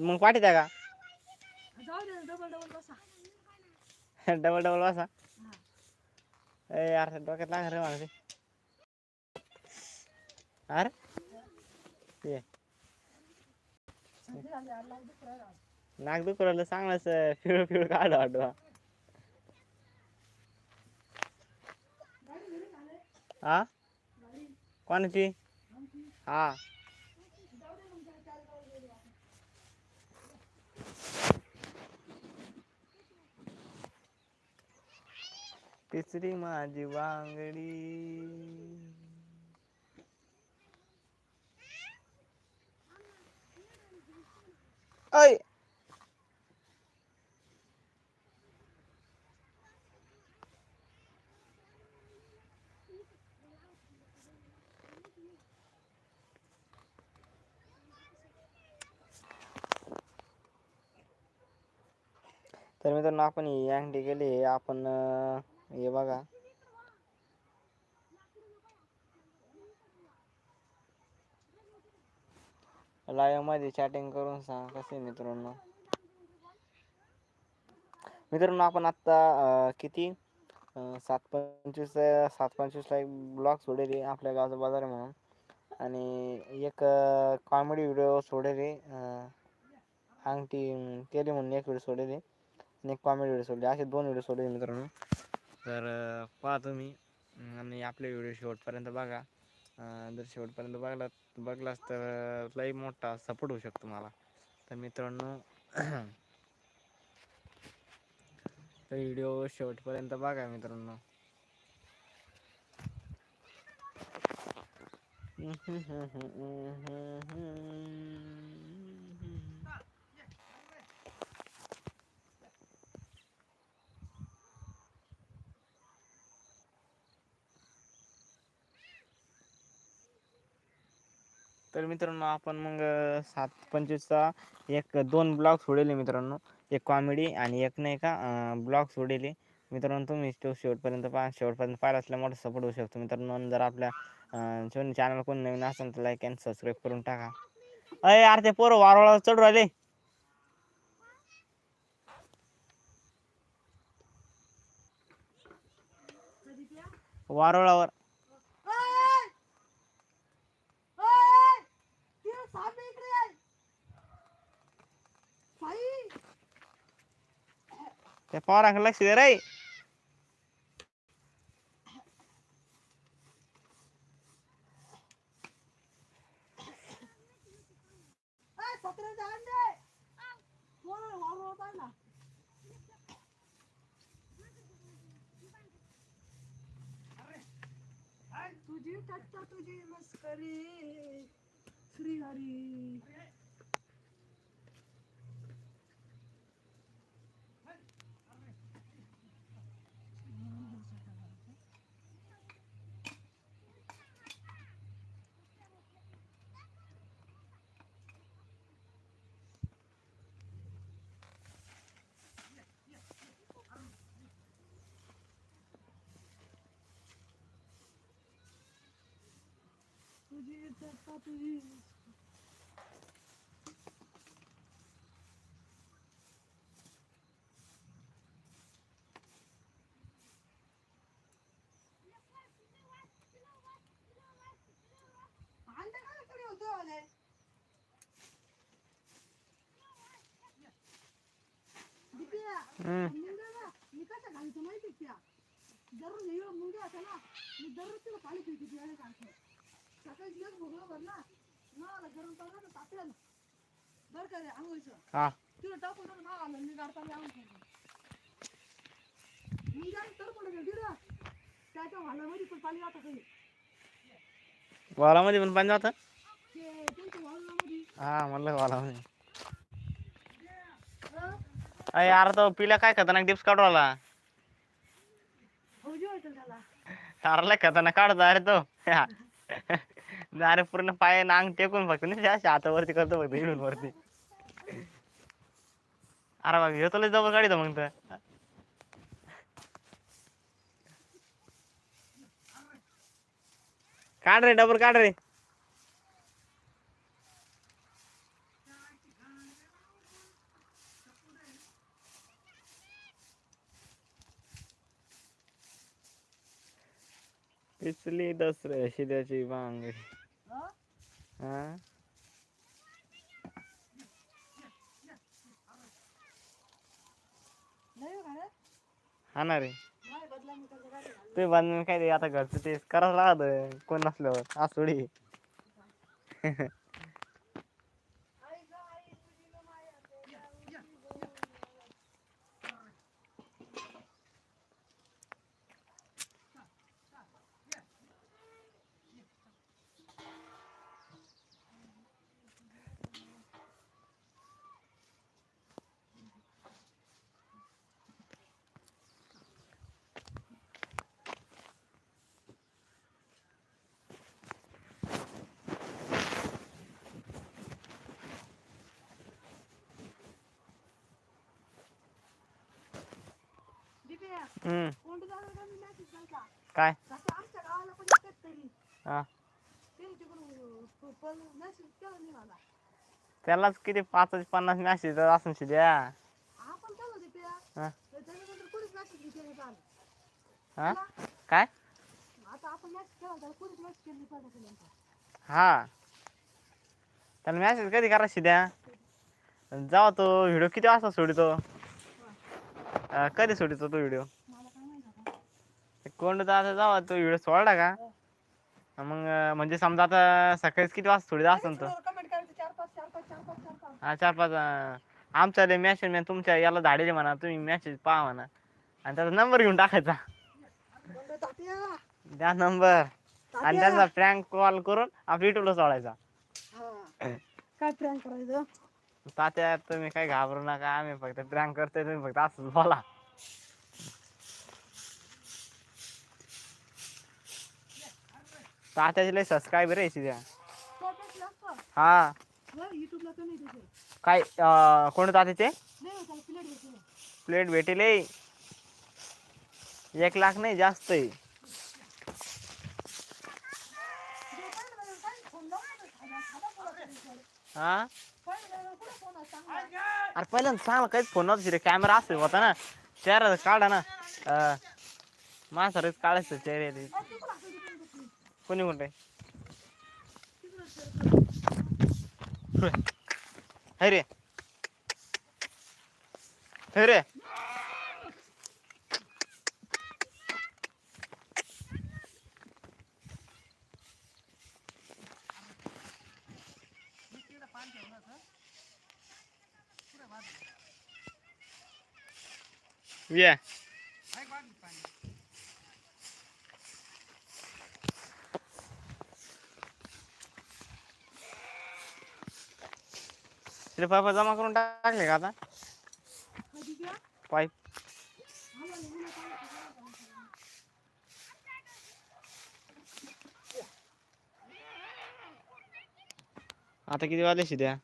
मग पाठी द्या का? डबल डबल बसा. डबल डबल वासा. ए यार डोक्यात लाग रे मला ते. अरे. ते सर्दी झाली. नाक दुखू राहिलं चांगलंच फिळ फिळ काढ वाटवा हा कोणाची? हा जाऊ दे मग काय चाल जाऊ दे आपण. तिसरी माझी वांगडी. ऐ! तर मित्रांनो आपण ही अंगठी गेली आपण हे बघा. लाईव्हमध्ये चॅटिंग करून सांग कसे मित्रांनो? मित्रांनो आपण आत्ता किती? सात पंचवीस सात पंचवीसला एक ब्लॉग सोडेल आपल्या गावचा बाजार म्हणून. आणि एक कॉमेडी व्हिडिओ सोडेल अंगठी केली म्हणून एक व्हिडिओ सोडेल आणि एक कॉमेडी व्हिडिओ सोडले. असे दोन व्हिडिओ सोडले मित्रांनो. तर पहा तुम्ही. आणि आपले व्हिडिओ शेवटपर्यंत बघा. जर शेवटपर्यंत बघला बघलास तर लई मोठा सपोर्ट होऊ शकतो मला तर मित्रांनो तर व्हिडिओ शेवटपर्यंत बघा मित्रांनो. तर मित्रांनो आपण मग सात पंचवीसचा एक दोन ब्लॉग सोडले मित्रांनो. एक कॉमेडी आणि एक नाही का ब्लॉग सोडले. मित्रांनो तुम्ही तो शेवटपर्यंत पहा. शेवटपर्यंत पाहिला असल्या मोठा सपोर्ट होऊ शकतो मित्रांनो. जर आपल्या चॅनल कोण नवीन असेल तर लाईक अँड सबस्क्राईब करून टाका. अय यार ते पोरं वारवाळा चढू राहिले. कधी प्या वारवळावर ओय! ओय! ती साप आहे इकडे आहे. साई! त्या पोरांकडे लक्ष दे रे. तुझी टट्टा तुझी मस्करी. श्री हरी टट्टा तुझी अंडे काय कडे होते वाले दिप्या हम्म. मुंग्या ना मी कसं घालतो माहिती त्या दररोज मुंग्या होत्या ना मी दररोज तिला पाणी पिते पियाने घालतो सकाळी दिवस भोगला भर ना मला गरम पाणी तापेल बरं का रे आंघोळीचं हा. तिला टाकून टाकून ना आलं मी गाडताना आंघोळ करतो मुंग्या तर पडत होती ना त्याच्या भांड्यामध्ये पण पाणी आता काही. वालामध्ये पण पाणी जातं? ते त्यांच्या वाळूमध्ये हा म्हणलं वालामध्ये. हं? अय यार तो पिल्या काय खतरनाक टिप्स काढू आला व्हायचं त्याला. तारला खतरनाक काढतो अरे तो. अरे पूर्ण पाय नांग टेकून फक्त नाही असे हातावरती करतो फक्त इडून वरती. अरे बाबा ह्यो तुला जवळ काढतो मग तर. काढ रे डबल काढ रे. पिचली दसरे शिद्याची वांग हा? हा ना रे ते बांधून काय आता घरचं ते करावं लागत कोण नसल्यावर आज हम्म. काय? हा. त्यालाच किती पाच पन्नास मॅसेज असून शिद्या. हा. हा? काय? हा. त्याला मॅसेज कधी करा शिद्या? जावा तो व्हिडिओ किती वाजता सोडितो? अं, कधी सोडितो तो व्हिडिओ कोण आता जावा तो व्हिडिओ सोडला का? मग अं, म्हणजे समजा आता सकाळीच किती वाजता सोडित असेल तो करायचं चार पाच चार पाच चार पाच चार पाच. हा चार पाच अं, आमचा मॅसेज मी तुमच्या याला धाडेले म्हणा तुम्ही मॅसेज पहा म्हणा. आणि त्याचा नंबर घेऊन टाकायचा. कोंडू तात्या. द्या नंबर आणि तात्या. त्यांचा प्रँक कॉल करून आपल्या युट्यूबला सोडायचा. हा. काय prank करायचं? तात्या तुम्ही काही घाबरू नका. आम्ही फक्त प्रँक करतोय तुम्ही फक्त असंच बोला. तात्याचे लय सबस्क्राईबर आहे लागतं. हा. काय कोण तात्याचे. प्लेट भेटेल. एक लाख नाही जास्त आहे. हा? अरे पहिल्यांदा चांगला काहीच फोन नव्हता कॅमेरा असं होता ना चेहरा काढा ना माणसालाच काढायचं चेहरे కొంచెం ఉంటాయి హైరే హైరే Yeah. तिथे पापा जमा करून टाकले का आता कधी घ्या? पाईप आम्हाला उन्हात आलं की जरा करायचं. आता किती वाजले शिद्या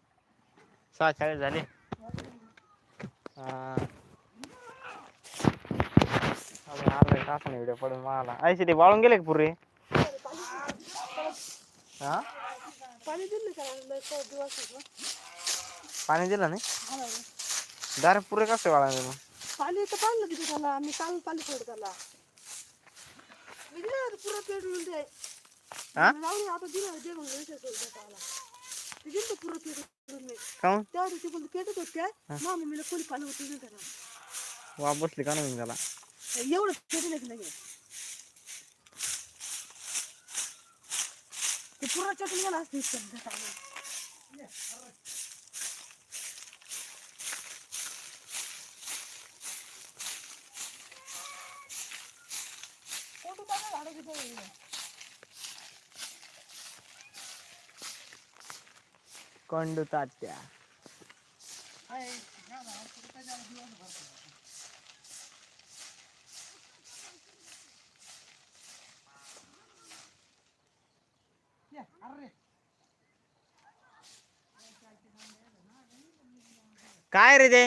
सहा चाळीस झाले हा. अबे, अर्धा एक तासाने व्हिडिओ पडून मला ऐंशी ते वाळून गेले का पुरे हा पाणी दिलं नाही. दारे पुरे कसे वाळायला मग पाणी तर पाहिलं तिथे त्याला. मी काल पाणी सोड त्याला. मी दिलं पुरं हा? दे, आता दिलं दे म्हणलं त्याला. ते दिलं पुरं मी काऊन पेटत होते मा मम्मीला कोणी पाणी होतं नाही त्याला. वाप बसली का नाही त्याला? एवढं पेटलं की लगे ते पुरा चटणी असते इतकं त्या टायमात. कोणतं काय झाडं तिथं? कंडू तात्या आहे, या झाडात कुठं काय झालं दिवस भर. ये, अरे काय रे ते